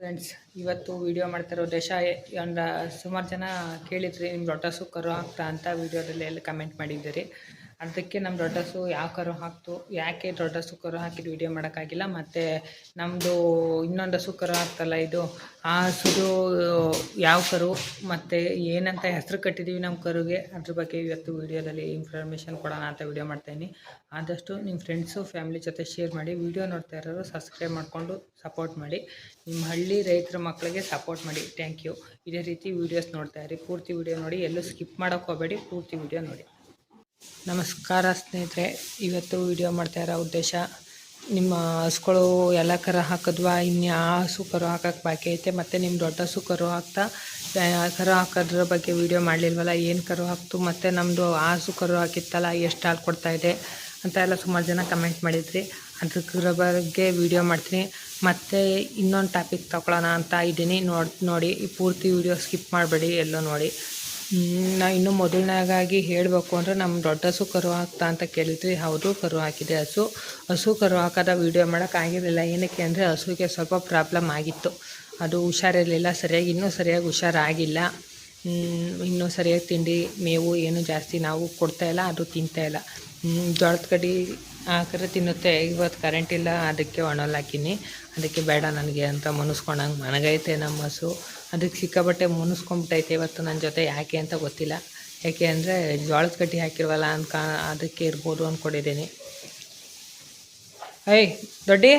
Friends ಇವತ್ತು video ಮಾಡ್ತಾರೋ ದೇಶ ಒಂದು ಸುಮಾರು ಜನ ಕೇಳಿದ್ರಿ ನಿಮ್ಮ ರೊಟ್ಟಸು ಕರು ಆಗ್ತಾ ಅಂತ ವಿಡಿಯೋದಲ್ಲಿ ಎಲ್ಲ ಕಮೆಂಟ್ ಮಾಡಿದ್ದೀರಿ. ಅದಕ್ಕೆ ನಮ್ಮ ದೊಡ್ಡಸು ಯಾವ ಕರು ಹಾಕ್ತು, ಯಾಕೆ ದೊಡ್ಡಸು ಕರು ಹಾಕಿದ್ದು ವಿಡಿಯೋ ಮಾಡೋಕ್ಕಾಗಿಲ್ಲ, ಮತ್ತು ನಮ್ಮದು ಇನ್ನೊಂದು ಹಸು ಕರು ಹಾಕ್ತಲ್ಲ ಇದು, ಆ ಹಸುದು ಯಾವ ಕರು, ಮತ್ತು ಏನಂತ ಹೆಸರು ಕಟ್ಟಿದ್ದೀವಿ ನಮ್ಮ ಕರುಗೆ, ಅದ್ರ ಬಗ್ಗೆ ಇವತ್ತು ವಿಡಿಯೋದಲ್ಲಿ ಇನ್ಫಾರ್ಮೇಷನ್ ಕೊಡೋಣ ಅಂತ ವಿಡಿಯೋ ಮಾಡ್ತಾಯಿದ್ದೀನಿ ಆದಷ್ಟು ನಿಮ್ಮ ಫ್ರೆಂಡ್ಸು ಫ್ಯಾಮಿಲಿ ಜೊತೆ ಶೇರ್ ಮಾಡಿ ವಿಡಿಯೋ ನೋಡ್ತಾ ಇರೋರು ಸಬ್ಸ್ಕ್ರೈಬ್ ಮಾಡಿಕೊಂಡು ಸಪೋರ್ಟ್ ಮಾಡಿ ನಿಮ್ಮ ಹಳ್ಳಿ ರೈತರ ಮಕ್ಕಳಿಗೆ ಸಪೋರ್ಟ್ ಮಾಡಿ ಥ್ಯಾಂಕ್ ಯು ಇದೇ ರೀತಿ ವೀಡಿಯೋಸ್ ನೋಡ್ತಾ ಇರಿ, ಪೂರ್ತಿ ವಿಡಿಯೋ ನೋಡಿ, ಎಲ್ಲೂ ಸ್ಕಿಪ್ ಮಾಡೋಕ್ಕೆ ಹೋಗಬೇಡಿ, ಪೂರ್ತಿ ವಿಡಿಯೋ ನೋಡಿ. ನಮಸ್ಕಾರ ಸ್ನೇಹಿತರೆ, ಇವತ್ತು ವಿಡಿಯೋ ಮಾಡ್ತಾ ಇರೋ ಉದ್ದೇಶ, ನಿಮ್ಮ ಹಸುಗಳು ಎಲ್ಲ ಕರ ಹಾಕಿದ್ವಾ ಇನ್ಯಾವ ಹಸು ಕರು ಹಾಕೋಕ್ಕೆ ಬಾಕಿ ಐತೆ, ಮತ್ತು ನಿಮ್ಮ ದೊಡ್ಡ ಹಸು ಕರು ಹಾಕ್ತಾ ಕರ ಹಾಕೋದ್ರ ಬಗ್ಗೆ ವಿಡಿಯೋ ಮಾಡಲಿಲ್ವಲ್ಲ, ಏನು ಕರು ಹಾಕ್ತು, ಮತ್ತು ನಮ್ಮದು ಆ ಹಸು ಕರು ಹಾಕಿತ್ತಲ್ಲ, ಎಷ್ಟು ಹಾಲು ಕೊಡ್ತಾ ಇದೆ ಅಂತ ಎಲ್ಲ ಸುಮಾರು ಜನ ಕಮೆಂಟ್ ಮಾಡಿದ್ರಿ. ಅದ್ರ ಬಗ್ಗೆ ವಿಡಿಯೋ ಮಾಡ್ತೀನಿ. ಮತ್ತು ಇನ್ನೊಂದು ಟಾಪಿಕ್ ತಗೊಳ್ಳೋಣ ಅಂತ ಇದ್ದೀನಿ. ನೋಡಿ ನೋಡಿ ಪೂರ್ತಿ ವಿಡಿಯೋ ಸ್ಕಿಪ್ ಮಾಡಬೇಡಿ, ಎಲ್ಲೋ ನೋಡಿ. ನಾ ಇನ್ನು ಮೊದಲನೇಗಾಗಿ ಹೇಳಬೇಕು ಅಂದರೆ ನಮ್ಮ ದೊಡ್ಡ ಹಸು ಕರು ಹಾಕ್ತಾ ಅಂತ ಕೇಳಿದ್ರಿ ಹೌದು, ಕರು ಹಾಕಿದೆ ಹಸು. ಹಸು ಕರು ಹಾಕೋದ ವೀಡಿಯೋ ಮಾಡೋಕ್ಕಾಗಿರಲಿಲ್ಲ ಏನಕ್ಕೆ ಅಂದರೆ ಹಸುವಿಗೆ ಸ್ವಲ್ಪ ಪ್ರಾಬ್ಲಮ್ ಆಗಿತ್ತು. ಅದು ಹುಷಾರಿರಲಿಲ್ಲ, ಸರಿಯಾಗಿ, ಇನ್ನೂ ಸರಿಯಾಗಿ ಹುಷಾರಾಗಿಲ್ಲ. ಇನ್ನೂ ಸರಿಯಾಗಿ ತಿಂಡಿ, ಮೇವು ಏನು ಜಾಸ್ತಿ ನಾವು ಕೊಡ್ತಾಯಿಲ್ಲ ಅದು ತಿಂತಾಯಿಲ್ಲ ಜೋಳದ ಕಡಿ ಹಾಕಿದ್ರೆ ತಿನ್ನುತ್ತೆ. ಇವತ್ತು ಕರೆಂಟ್ ಇಲ್ಲ, ಅದಕ್ಕೆ ಒಣಲ್ ಹಾಕಿನಿ ಅದಕ್ಕೆ ಬೇಡ ನನಗೆ ಅಂತ ಮನಸ್ಕೊಂಡಂಗೆ ಮನಗೈತೆ ನಮ್ಮ ಹಸು. ಅದಕ್ಕೆ ಸಿಕ್ಕಾಬಟ್ಟೆ ಮುನಿಸ್ಕೊಂಬಿಟ್ಟೈತೆ ಇವತ್ತು ನನ್ನ ಜೊತೆ ಯಾಕೆ ಅಂತ ಗೊತ್ತಿಲ್ಲ. ಯಾಕೆ ಅಂದರೆ ಜೋಳದ ಕಟ್ಟಿ ಹಾಕಿರ್ವಲ್ಲ ಅನ್ಕ ಅದಕ್ಕೆ ಇರ್ಬೋದು ಅಂದ್ಕೊಂಡಿದ್ದೀನಿ ಐ ದೊಡ್ಡಿ.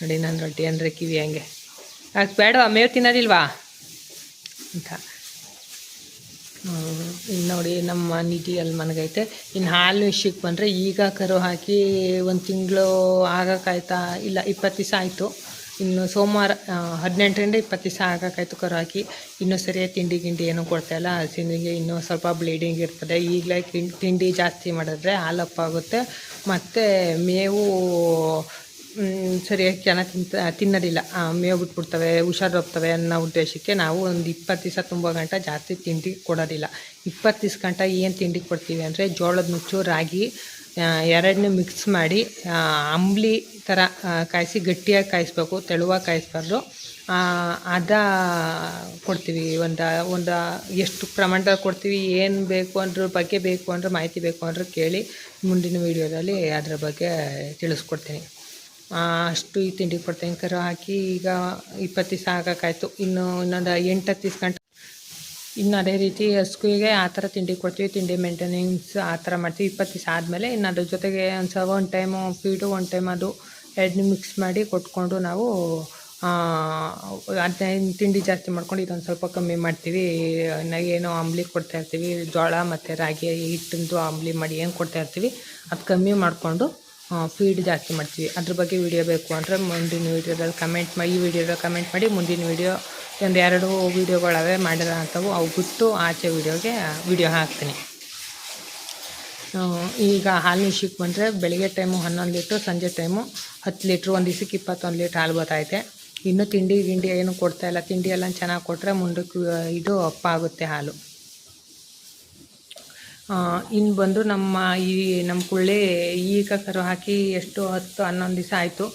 ನೋಡಿ ನನ್ನ ರೊಟ್ಟಿ ಅಂದರೆ ಕಿವಿ ಹಂಗೆ. ಯಾಕೆ, ಬೇಡವಾ? ಮೇವು ತಿನ್ನೋದಿಲ್ವಾ? ಅಂತ. ಇನ್ನು ನೋಡಿ ನಮ್ಮ ನಿಧಿ ಅಲ್ಲಿ ಮನಗೈತೆ. ಇನ್ನು ಹಾಲು ವಿಷಯಕ್ಕೆ ಬಂದರೆ ಈಗ ಕರು ಹಾಕಿ ಒಂದು ತಿಂಗಳು ಆಗೋಕ್ಕಾಯ್ತಾ ಇಲ್ಲ, ಇಪ್ಪತ್ತು ದಿವಸ ಆಯಿತು. ಇನ್ನು ಸೋಮವಾರ ಹದಿನೆಂಟರಿಂದ ಇಪ್ಪತ್ತು ದಿವಸ ಆಗೋಕ್ಕಾಯ್ತು ಕರು ಹಾಕಿ. ಇನ್ನೂ ಸರಿಯಾಗಿ ತಿಂಡಿ ಗಿಂಡಿ ಏನೂ ಕೊಡ್ತಾಯಿಲ್ಲ ಹಸಿನಿಗೆ ಇನ್ನೂ ಸ್ವಲ್ಪ ಬ್ಲೀಡಿಂಗ್ ಇರ್ತದೆ. ಈಗಲೇ ತಿಂಡಿ ಜಾಸ್ತಿ ಮಾಡಿದ್ರೆ ಹಾಲಪ್ಪಾಗುತ್ತೆ. ಮತ್ತು ಮೇವು ಸರಿಯಾಗಿ ಚೆನ್ನಾಗಿ ತಿಂತ, ತಿನ್ನೋದಿಲ್ಲ. ಮೇವು ಬಿಟ್ಬಿಡ್ತವೆ ಹುಷಾರೋಗ್ತವೆ ಅನ್ನೋ ಉದ್ದೇಶಕ್ಕೆ ನಾವು ಒಂದು ಇಪ್ಪತ್ತು ದಿವಸ ತುಂಬ ಗಂಟೆ ಜಾಸ್ತಿ ತಿಂಡಿ ಕೊಡೋದಿಲ್ಲ. ಇಪ್ಪತ್ತು ದಿವ್ಸ ಗಂಟ ಏನು ತಿಂಡಿ ಕೊಡ್ತೀವಿ ಅಂದರೆ ಜೋಳದ ನುಚ್ಚು, ರಾಗಿ ಎರಡನ್ನೂ ಮಿಕ್ಸ್ ಮಾಡಿ ಅಂಬ್ಲಿ ಥರ ಕಾಯಿಸಿ ಗಟ್ಟಿಯಾಗಿ ಕಾಯಿಸ್ಬೇಕು, ತೆಳುವಾಗಿ ಕಾಯಿಸ್ಬಾರ್ದು. ಅದ ಕೊಡ್ತೀವಿ, ಒಂದು ಒಂದು, ಎಷ್ಟು ಪ್ರಮಾಣದಲ್ಲಿ ಕೊಡ್ತೀವಿ, ಏನು ಬೇಕು ಅದ್ರ, ಬಗ್ಗೆ ಬೇಕು ಅಂದರೆ, ಮಾಹಿತಿ ಬೇಕು ಅಂದರೆ ಕೇಳಿ ಮುಂದಿನ ವೀಡಿಯೋದಲ್ಲಿ ಅದರ ಬಗ್ಗೆ ತಿಳಿಸ್ಕೊಡ್ತೀನಿ. ಅಷ್ಟು ಈ ತಿಂಡಿ ಕೊಡ್ತೀನಿ. ಕರು ಹಾಕಿ ಈಗ ಇಪ್ಪತ್ತು ದಿವಸ ಆಗೋಕ್ಕಾಯ್ತು ಇನ್ನು ಇನ್ನೊಂದು ಎಂಟು ಹತ್ತು ದಿವ್ಸ ಗಂಟೆ ಇನ್ನು ಅದೇ ರೀತಿ ಹಸುಗೆ ಆ ಥರ ತಿಂಡಿ ಕೊಡ್ತೀವಿ. ತಿಂಡಿ ಮೇಂಟೆನೆನ್ಸ್ ಆ ಥರ ಮಾಡ್ತೀವಿ. ಇಪ್ಪತ್ತು ದಿವಸ ಆದಮೇಲೆ ಇನ್ನು ಅದ್ರ ಜೊತೆಗೆ ಒಂದು ಸವ one time feed one time ಅದು ಎರಡನ್ನೂ ಮಿಕ್ಸ್ ಮಾಡಿ ಕೊಟ್ಕೊಂಡು ನಾವು ಅದನ್ನ ತಿಂಡಿ ಜಾಸ್ತಿ ಮಾಡ್ಕೊಂಡು ಇದೊಂದು ಸ್ವಲ್ಪ ಕಮ್ಮಿ ಮಾಡ್ತೀವಿ. ಏನೋ ಅಂಬ್ಲಿ ಕೊಡ್ತಾ ಇರ್ತೀವಿ. ಜೋಳ ಮತ್ತು ರಾಗಿ ಹಿಟ್ಟಿಂದು ಅಂಬ್ಲಿ ಮಾಡಿ ಏನು ಕೊಡ್ತಾ ಇರ್ತೀವಿ. ಅದು ಕಮ್ಮಿ ಮಾಡಿಕೊಂಡು ಫೀಡ್ ಜಾಸ್ತಿ ಮಾಡ್ತೀವಿ. ಅದ್ರ ಬಗ್ಗೆ ವಿಡಿಯೋ ಬೇಕು ಅಂದರೆ ಮುಂದಿನ ವೀಡಿಯೋದಲ್ಲಿ ಕಮೆಂಟ್ ಮಾಡಿ ಈ ವಿಡಿಯೋದಲ್ಲಿ ಕಮೆಂಟ್ ಮಾಡಿ ಮುಂದಿನ ವೀಡಿಯೋ ಒಂದು ಎರಡು ವೀಡಿಯೋಗಳವೇ ಮಾಡಿರೋಂಥವು ಅವು ಬಿಟ್ಟು ಆಚೆ ವೀಡಿಯೋಗೆ ವಿಡಿಯೋ ಹಾಕ್ತೀನಿ. ಈಗ ಹಾಲು ವಿಷಯಕ್ಕೆ ಬಂದರೆ ಬೆಳಿಗ್ಗೆ ಟೈಮು ಹನ್ನೊಂದು ಲೀಟ್ರು, ಸಂಜೆ ಟೈಮು ಹತ್ತು ಲೀಟ್ರು, ಒಂದು ದಿವಸಕ್ಕೆ ಇಪ್ಪತ್ತೊಂದು ಲೀಟ್ರ್ ಹಾಲು ಬರ್ತೈತೆ ಇನ್ನೂ ತಿಂಡಿ, ಗಿಂಡಿ ಏನು ಕೊಡ್ತಾಯಿಲ್ಲ ತಿಂಡಿ ಎಲ್ಲ ಚೆನ್ನಾಗಿ ಕೊಟ್ಟರೆ ಮುಂದಕ್ಕೆ ಇದು ಅಪ್ಪ ಆಗುತ್ತೆ ಹಾಲು. ಇನ್ನು ಬಂದು ನಮ್ಮ ಈ, ನಮ್ಮ ಕುಳ್ಳೆ ಈಗ ಕರು ಹಾಕಿ ಎಷ್ಟು ಹತ್ತು ಹನ್ನೊಂದು ದಿವಸ ಆಯಿತು.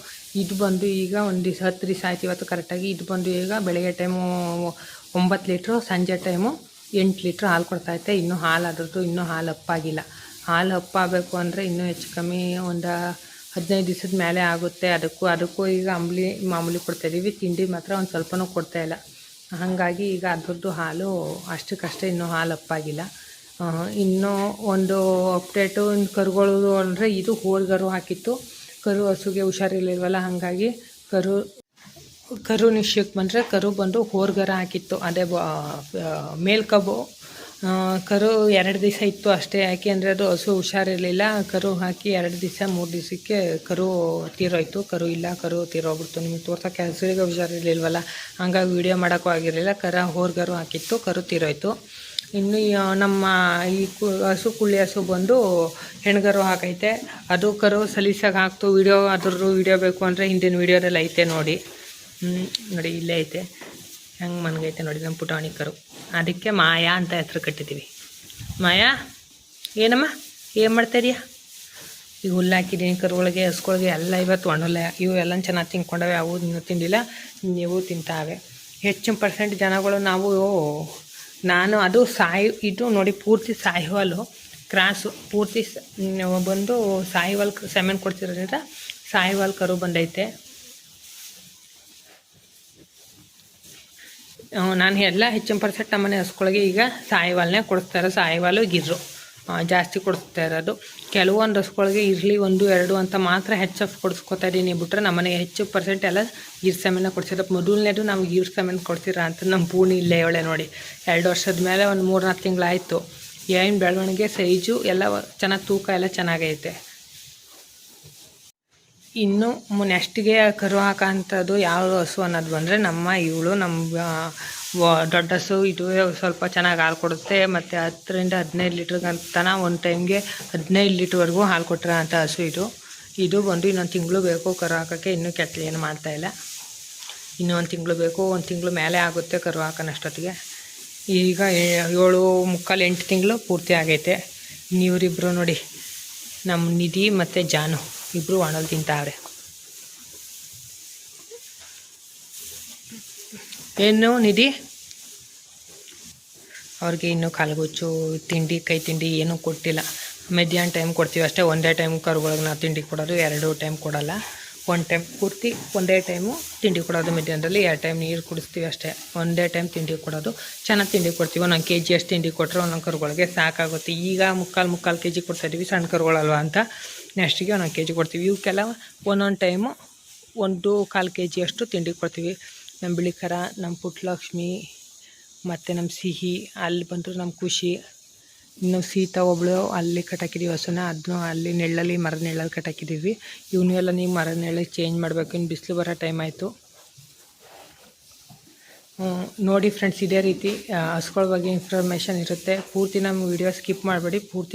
ಇದು ಬಂದು ಈಗ ಒಂದು ದಿವಸ, ಹತ್ತು ದಿವಸ ಆಯ್ತು ಇವತ್ತು ಕರೆಕ್ಟಾಗಿ ಇದು ಬಂದು ಈಗ ಬೆಳಗ್ಗೆ ಟೈಮು ಒಂಬತ್ತು ಲೀಟ್ರು ಸಂಜೆ ಟೈಮು ಎಂಟು ಲೀಟ್ರ್ ಹಾಲು ಕೊಡ್ತಾಯಿತ್ತೆ ಇನ್ನೂ ಹಾಲು ಅದ್ರದ್ದು ಇನ್ನೂ ಹಾಲು ಅಪ್ಪಾಗಿಲ್ಲ ಹಾಲು ಅಪ್ಪಾಗಬೇಕು ಅಂದರೆ ಇನ್ನೂ ಹೆಚ್ಚು ಕಮ್ಮಿ ಒಂದು ಹದಿನೈದು ದಿವಸದ ಮೇಲೆ ಆಗುತ್ತೆ. ಅದಕ್ಕೂ ಅದಕ್ಕೂ ಈಗ ಅಂಬ್ಲಿ ಮಾಮೂಲಿ ಕೊಡ್ತಾಯಿದ್ದೀವಿ ತಿಂಡಿ ಮಾತ್ರ ಒಂದು ಸ್ವಲ್ಪನೂ ಕೊಡ್ತಾಯಿಲ್ಲ ಹಾಗಾಗಿ ಈಗ ಅದ್ರದ್ದು ಹಾಲು ಅಷ್ಟಕ್ಕಷ್ಟೇ ಇನ್ನೂ ಹಾಲು ಅಪ್ಪಾಗಿಲ್ಲ ಇನ್ನೂ ಒಂದು ಅಪ್ಡೇಟು ಕರುಗಳು ಅಂದರೆ ಇದು ಹೋಲ್ಗರು ಹಾಕಿತ್ತು. ಕರು ಹಸುಗೆ ಹುಷಾರಿರ್ಲಿಲ್ವಲ್ಲ, ಹಾಗಾಗಿ ಕರು ಕರು ವಿಷಯಕ್ಕೆ ಬಂದರೆ ಕರು ಬಂದು ಹೋರ್ಗರ ಹಾಕಿತ್ತು. ಅದೇ ಮೇಲ್ಕಬ್ಬು ಕರು ಎರಡು ದಿವಸ ಇತ್ತು ಅಷ್ಟೇ. ಯಾಕೆ ಅಂದರೆ ಅದು ಹಸು ಹುಷಾರಿರಲಿಲ್ಲ. ಕರು ಹಾಕಿ ಎರಡು ದಿವಸ, ಮೂರು ದಿವಸಕ್ಕೆ ಕರು ತೀರೋಯ್ತು. ಕರು ಇಲ್ಲ, ಕರು ತೀರೋಗ್ಬಿಡ್ತು. ನಿಮಗೆ ತೋರ್ಸೋಕ್ಕೆ ಹಸುರಿಗೆ ಹುಷಾರಿರಲಿಲ್ವಲ್ಲ, ಹಂಗಾಗಿ ವೀಡಿಯೋ ಮಾಡೋಕ್ಕೂ ಆಗಿರಲಿಲ್ಲ. ಕರ ಹೋರ್ಗರು ಹಾಕಿತ್ತು, ಕರು ತೀರೋಯ್ತು. ಇನ್ನು ನಮ್ಮ ಈ ಕು, ಹಸು ಕುಳ್ಳಿ ಹಸು ಬಂದು ಹೆಣ್ಗರು ಹಾಕೈತೆ. ಅದು ಕರು ಸಲೀಸಾಗಿ ಹಾಕ್ತು. ವೀಡಿಯೋ ಅದ್ರದ್ದು ವೀಡಿಯೋ ಬೇಕು ಅಂದರೆ ಹಿಂದಿನ ವೀಡಿಯೋದಲ್ಲಿ ಐತೆ ನೋಡಿ. ನೋಡಿ, ಇಲ್ಲೇ ಐತೆ. ಹೆಂಗೆ ಮನಗೈತೆ ನೋಡಿ, ನಮ್ಮ ಪುಟಾಣಿ ಕರು. ಅದಕ್ಕೆ ಮಾಯಾ ಅಂತ ಹೆಸರು ಕಟ್ಟಿದ್ದೀವಿ ಮಾಯಾ, ಏನಮ್ಮ, ಏನು ಮಾಡ್ತಾಯಿದ್ಯಾ ಈಗ ಹುಲ್ಲು ಹಾಕಿದ್ದೀನಿ ಕರುಗಳಿಗೆ ಹಸ್ಗಳಿಗೆ ಎಲ್ಲ ಇವತ್ತು ಒಣಲ್ಲ ಇವು ಎಲ್ಲ ಚೆನ್ನಾಗಿ ತಿನ್ಕೊಂಡವೆ. ಅವು ತಿಂದಿಲ್ಲ ನೀವು ತಿಂತಾವೆ. ಹೆಚ್ಚಿನ ಪರ್ಸೆಂಟ್ ಜನಗಳು ನಾವು ನಾನು ಅದು ಸಾಯಿ, ಇದು ನೋಡಿ ಪೂರ್ತಿ ಸಾಯಿವಾಲು, ಕ್ರಾಸು, ಪೂರ್ತಿ ಬಂದು ಸಾಯಿವಾಲ್ ಸೆಮೆನ್ ಕೊಡ್ತಿರೋದ್ರಿಂದ ಸಾಯಿವಾಲ್ ಕರು ಬಂದೈತೆ. ನಾನು ಎಲ್ಲ ಹೆಚ್ಚಿನ ಪರ್ಸೆಂಟ್ ನಮ್ಮನೆ ಹಸ್ಕೊಳಗೆ ಈಗ ಸಾಯಿವಾಲ್ನೇ ಕೊಡಿಸ್ತಾರೆ, ಸಾಯಿವಾಲು, ಗಿರ್ರು. ಜಾಸ್ತಿ ಕೊಡಿಸ್ತಾ ಇರೋದು. ಕೆಲವೊಂದು ರಸಗಳಿಗೆ ಇರಲಿ ಒಂದು, ಎರಡು ಅಂತ ಮಾತ್ರ ಹೆಚ್ಚು ಕೊಡಿಸ್ಕೊತಾ ಇದ್ದೀನಿ. ಬಿಟ್ರೆ ನಮ್ಮನೆಗೆ ಹೆಚ್ಚು ಪರ್ಸೆಂಟ್ ಎಲ್ಲ ಗೀರ್ ಸೆಮೆನ ಕೊಡ್ಸಿರೋ ಮೊದಲನೇದು ನಮ್ಗೆ ಗೀರ್ ಸೆಮೆನ್ ಕೊಡ್ಸಿರ ಅಂತ ನಮ್ಮ ಪೂರ್ಣಿ ಇಲ್ಲೇ ಹೇಳೆ ನೋಡಿ. ಎರಡು ವರ್ಷದ ಮೇಲೆ ಒಂದು ಮೂರು ನಾಲ್ಕು ತಿಂಗಳಾಯಿತು. ಏನು ಬೆಳವಣಿಗೆ, ಸೈಜು ಎಲ್ಲ ಚೆನ್ನಾಗಿ, ತೂಕ ಎಲ್ಲ ಚೆನ್ನಾಗೈತೆ. ಇನ್ನು ನೆಕ್ಸ್ಟ್ಗೆ ಕರು ಹಾಕೋಂಥದ್ದು ಯಾವ ಹಸು ಅನ್ನೋದು ಬಂದರೆ ನಮ್ಮ ಇವಳು, ನಮ್ಮ ದೊಡ್ಡ ಹಸು ಇದು ಸ್ವಲ್ಪ ಚೆನ್ನಾಗಿ ಹಾಲು ಕೊಡುತ್ತೆ. ಮತ್ತು ಹತ್ತರಿಂದ ಹದಿನೈದು ಲೀಟ್ರ್ ಅಂತನ ಒಂದು ಟೈಮ್ಗೆ ಹದಿನೈದು ಲೀಟ್ರ್ವರೆಗೂ ಹಾಲು ಕೊಟ್ಟಿರೋ ಅಂಥ ಹಸು ಇದು. ಇದು ಬಂದು ಇನ್ನೊಂದು ತಿಂಗಳು ಬೇಕು, ಕರು ಹಾಕೋಕ್ಕೆ ಇನ್ನೂ ಕೆಟ್ಟಲು ಏನು ಮಾಡ್ತಾಯಿಲ್ಲ ಇನ್ನೂ ಒಂದು ತಿಂಗಳು ಬೇಕು, ಒಂದು ತಿಂಗಳು ಮೇಲೆ ಆಗುತ್ತೆ ಕರು ಹಾಕೋನಷ್ಟೊತ್ತಿಗೆ. ಈಗ ಏಳು ಮುಕ್ಕಾಲು ಎಂಟು ತಿಂಗಳು ಪೂರ್ತಿ ಆಗೈತೆ. ನೀವರಿಬ್ಬರು ನೋಡಿ ನಮ್ಮ ನಿಧಿ ಮತ್ತು ಜಾನು. ಇಬ್ಬರು ಒಣಲ್ ತಿಂತಾವ್ರೆ. ಏನು ನಿಧಿ? ಅವ್ರಿಗೆ ಇನ್ನೂ ಕಾಲುಗುಚ್ಚು, ತಿಂಡಿ, ಕೈ ತಿಂಡಿ ಏನೂ ಕೊಟ್ಟಿಲ್ಲ. ಮಧ್ಯಾಹ್ನ ಟೈಮ್ ಕೊಡ್ತೀವಿ ಅಷ್ಟೇ, ಒಂದೇ ಟೈಮ್ ಕರುಗಳಿಗೆ ನಾವು ತಿಂಡಿ ಕೊಡೋದು, ಎರಡು ಟೈಮ್ ಕೊಡೋಲ್ಲ. ಒಂದು ಟೈಮ್ ಪೂರ್ತಿ ಒಂದೇ ಟೈಮು ತಿಂಡಿ ಕೊಡೋದು, ಮಧ್ಯಾಹ್ನದಲ್ಲಿ ಎರಡು ಟೈಮ್ ನೀರು ಕುಡಿಸ್ತೀವಿ ಅಷ್ಟೇ. ಒಂದೇ ಟೈಮ್ ತಿಂಡಿ ಕೊಡೋದು. ಚೆನ್ನಾಗಿ ತಿಂಡಿ ಕೊಡ್ತೀವಿ, ಒಂದೊಂದು ಕೆ ಜಿ ಅಷ್ಟು ತಿಂಡಿ ಕೊಟ್ಟರೆ ಒಂದೊಂದು ಕರುಗಳಿಗೆ ಸಾಕಾಗುತ್ತೆ. ಈಗ ಮುಕ್ಕಾಲು ಮುಕ್ಕಾಲು ಕೆ ಜಿ ಕೊಡ್ತಾಯಿದ್ದೀವಿ ಸಣ್ಣ ಕರುಗಳಲ್ವ ಅಂತ. ನೆಕ್ಸ್ಟಿಗೆ ಒಂದೊಂದು ಕೆ ಜಿ ಕೊಡ್ತೀವಿ ಇವಕ್ಕೆಲ್ಲ ಒಂದೊಂದು ಟೈಮು ಒಂದು ಕಾಲು ಕೆ ಜಿಯಷ್ಟು ತಿಂಡಿ ಕೊಡ್ತೀವಿ. ನಮ್ಮ ಬಿಳಿಕರ ನಮ್ಮ ಪುಟ್ಟಲಕ್ಷ್ಮಿ ಮತ್ತು ನಮ್ಮ ಸಿಹಿ, ಅಲ್ಲಿ ಬಂದರು ನಮ್ಮ ಖುಷಿ. ಇನ್ನು ಸೀತಾ ಒಬ್ಬಳು ಅಲ್ಲಿ ಕಟ್ಟಾಕಿದ್ದೀವಿ ಹಸುನ ಅದನ್ನು ಅಲ್ಲಿ ನೆಳ್ಳಲ್ಲಿ ಮರದ ನೆಳ್ಳಲ್ಲಿ ಕಟ್ಟಾಕಿದ್ದೀವಿ ಇವನು ಎಲ್ಲ ನೀವು ಮರದ ನೆಳ್ಳಲ್ಲಿ ಚೇಂಜ್ ಮಾಡಬೇಕು. ಇನ್ನು ಬಿಸಿಲು ಬರೋ ಟೈಮ್ ಆಯಿತು. ನೋಡಿ ಫ್ರೆಂಡ್ಸ್ ಇದೇ ರೀತಿ ಹಸುಗಳ ಬಗ್ಗೆ ಇನ್ಫಾರ್ಮೇಷನ್ ಇರುತ್ತೆ. ಪೂರ್ತಿ ನಮ್ಮ ವಿಡಿಯೋ ಸ್ಕಿಪ್ ಮಾಡಬೇಡಿ. ಪೂರ್ತಿ